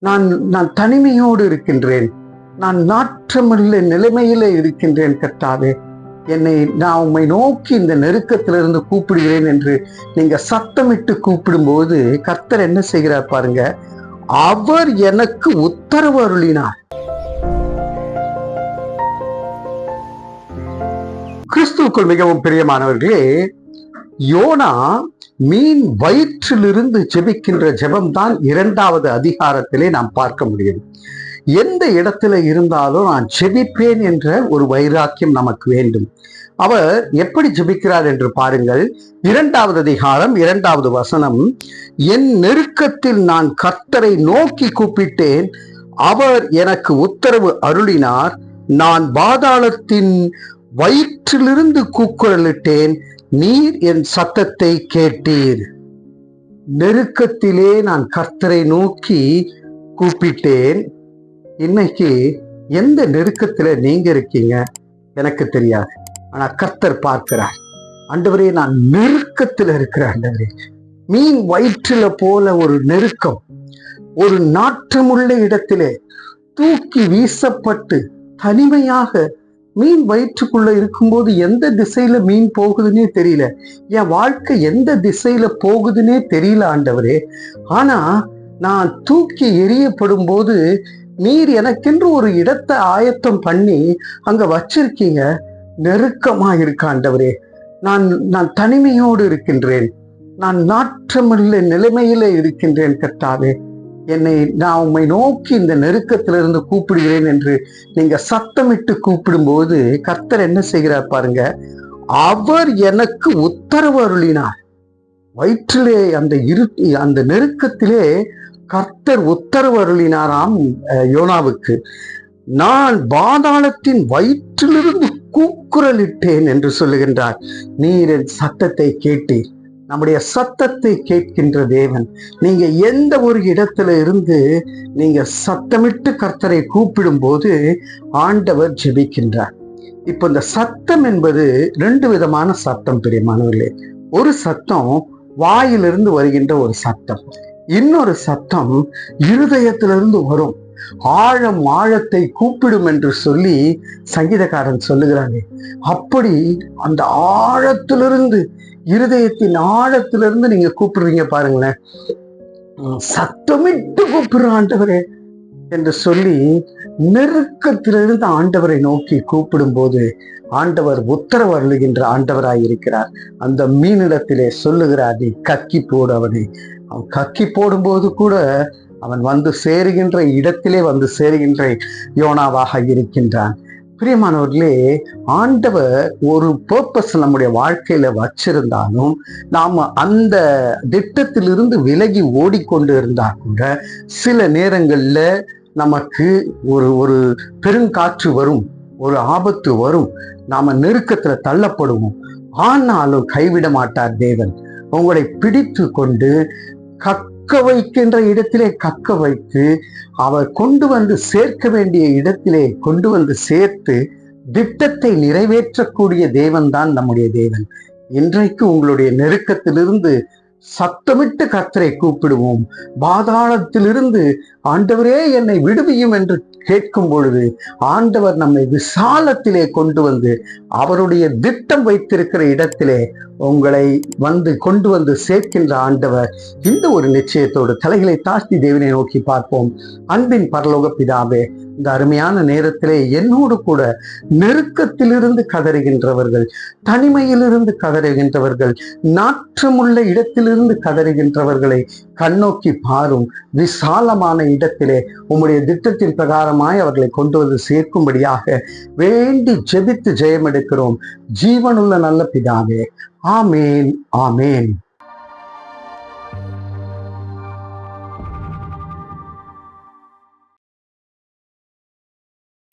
நான் நான் தனிமையோடு இருக்கின்றேன். நான் நாற்றமுள்ள நிலைமையில இருக்கின்றேன் கர்த்தாவே. என்னை நான் உம்மை நோக்கி இந்த நெருக்கத்திலிருந்து கூப்பிடுகிறேன் என்று நீங்க சத்தமிட்டு கூப்பிடும்போது கர்த்தர் என்ன செய்கிறார் பாருங்க. அவர் எனக்கு உத்தரவு அருளினார். கிறிஸ்துவுக்குள் மிகவும் பிரியமானவர்களே யோனா மீன் வயிற்றிலிருந்து ஜெபிக்கின்ற ஜெபம்தான் இரண்டாவது அதிகாரத்திலே நாம் பார்க்க முடியும். எந்த இடத்துல இருந்தாலும் நான் ஜெபிப்பேன் என்ற ஒரு வைராக்கியம் நமக்கு வேண்டும். அவர் எப்படி ஜெபிக்கிறார் என்று பாருங்கள். இரண்டாவது அதிகாரம் இரண்டாவது வசனம். என் நெருக்கத்தில் நான் கர்த்தரை நோக்கி கூப்பிட்டேன். அவர் எனக்கு உத்தரவு அருளினார். நான் பாதாளத்தின் வயிற்றிலிருந்து கூக்குரலிட்டேன். நீர் என் சத்தத்தை கேட்டீர். நெருக்கத்திலே நான் கர்த்தரை நோக்கி கூப்பிட்டேன். இன்னைக்கு எந்த நெருக்கத்துல நீங்க இருக்கீங்க? எனக்கு தெரியாது. ஆனா கர்த்தர் பார்க்கிறார். அண்டவரே நான் நெருக்கத்துல இருக்கிறேன் ஆண்டவரே. மீன் வயிற்றுல போல ஒரு நெருக்கம். ஒரு நாற்றமுள்ள இடத்திலே தூக்கி வீசப்பட்டு தனிமையாக மீன் வயிற்றுக்குள்ள இருக்கும்போது எந்த திசையில மீன் போகுதுன்னே தெரியல. என் வாழ்க்கை எந்த திசையில போகுதுன்னே தெரியல ஆண்டவரே. ஆனா நான் தூக்கி எரியப்படும் போது நீர் எனக்கென்று ஒரு இடத்தை ஆயத்தம் பண்ணி அங்க வச்சிருக்கீங்க. நெருக்கமா இருக்க ஆண்டவரே. நான் நான் தனிமையோடு இருக்கின்றேன். நான் நாற்றமுள்ள நிலைமையில இருக்கின்றேன் கர்த்தாவே. என்னை நான் உம்மை நோக்கி இந்த நெருக்கத்திலிருந்து கூப்பிடுகிறேன் என்று நீங்க சத்தமிட்டு கூப்பிடும்போது கர்த்தர் என்ன செய்கிறார் பாருங்க அவர் எனக்கு உத்தரவு அருளினார். வயிற்றிலே அந்த இரு அந்த நெருக்கத்திலே கர்த்தர் உத்தரவு அருளினாராம் யோனாவுக்கு. நான் பாதாளத்தின் வயிற்றிலிருந்து கூக்குரலிட்டேன் என்று சொல்லுகின்றார். நீர் என் சத்தத்தை கேட்டீர். நம்முடைய சத்தத்தை கேட்கின்ற தேவன். நீங்க எந்த ஒரு இடத்துல இருந்து நீங்க சத்தமிட்டு கர்த்தரை கூப்பிடும் போது ஆண்டவர் ஜெபிக்கின்றார். இப்போ இந்த சத்தம் என்பது ரெண்டு விதமான சத்தம் பிரியமானவர்களே. ஒரு சத்தம் வாயிலிருந்து வருகின்ற ஒரு சத்தம். இன்னொரு சத்தம் இருதயத்திலிருந்து வரும். ஆழம் ஆழத்தை கூப்பிடும் என்று சொல்லி சங்கீதக்காரன் சொல்லுகிறாங்க. அப்படி அந்த ஆழத்திலிருந்து இருதயத்தின் ஆழத்திலிருந்து நீங்க கூப்பிடுறீங்க பாருங்களேன். சத்தமிட்டு கூப்பிடுற ஆண்டவரே என்று சொல்லி நெருக்கத்திலிருந்து ஆண்டவரை நோக்கி கூப்பிடும்போது ஆண்டவர் உத்தரவு அருளுகின்ற ஆண்டவராய் இருக்கிறார். அந்த மீனிடத்திலே சொல்லுகிறார் நீ கக்கி போடு அவனை. அவன் கக்கி போடும்போது கூட அவன் வந்து சேருகின்ற இடத்திலே வந்து சேருகின்ற யோனாவாக இருக்கின்றான். பிரியமானவர்களே ஆண்டவர் ஒரு பர்பஸ் நம்முடைய வாழ்க்கையில வச்சிருந்தாலும் நாம் அந்த திட்டத்திலிருந்து விலகி ஓடிக்கொண்டு இருந்தா கூட சில நேரங்கள்ல நமக்கு ஒரு ஒரு பெருங்காற்று வரும் ஒரு ஆபத்து வரும் நாம நெருக்கத்துல தள்ளப்படுவோம். ஆனாலும் கைவிட மாட்டார் தேவன். உங்களை பிடித்து கொண்டு கத் கக்க வைக்கின்ற இடத்திலே கக்க வைத்து அவர் கொண்டு வந்து சேர்க்க வேண்டிய இடத்திலே கொண்டு வந்து சேர்த்து திட்டத்தை நிறைவேற்றக்கூடிய தேவன் தான் நம்முடைய தேவன். இன்றைக்கு உங்களுடைய நெருக்கத்திலிருந்து சத்தமிட்டு கர்த்தரை கூப்பிடுவோம். பாதாளத்திலிருந்து ஆண்டவரே என்னை விடுவியும் என்று கேட்கும் பொழுது ஆண்டவர் நம்மை விசாலத்திலே கொண்டு வந்து அவருடைய திட்டம் வைத்திருக்கிற இடத்திலே உங்களை வந்து கொண்டு வந்து சேர்க்கின்ற ஆண்டவர் இந்த ஒரு நிச்சயத்தோடு தலைகளை தாழ்த்தி தேவனை நோக்கி பார்ப்போம். அன்பின் பரலோக பிதாவே இந்த அருமையான நேரத்திலே என்னோடு கூட நெருக்கத்திலிருந்து கதறுகின்றவர்கள் தனிமையிலிருந்து கதறுகின்றவர்கள் நாற்றமுள்ள இடத்திலிருந்து கதறுகின்றவர்களை கண்ணோக்கி பாரும் விசாலமான இடத்திலே உம்முடைய திட்டத்தின் பிரகாரமாய் அவர்களை கொண்டு வந்து சேர்க்கும்படியாக வேண்டி ஜெபித்து ஜெயம் எடுக்கிறோம் ஜீவனுள்ள நல்ல பிதாவே. ஆமேன் ஆமேன்.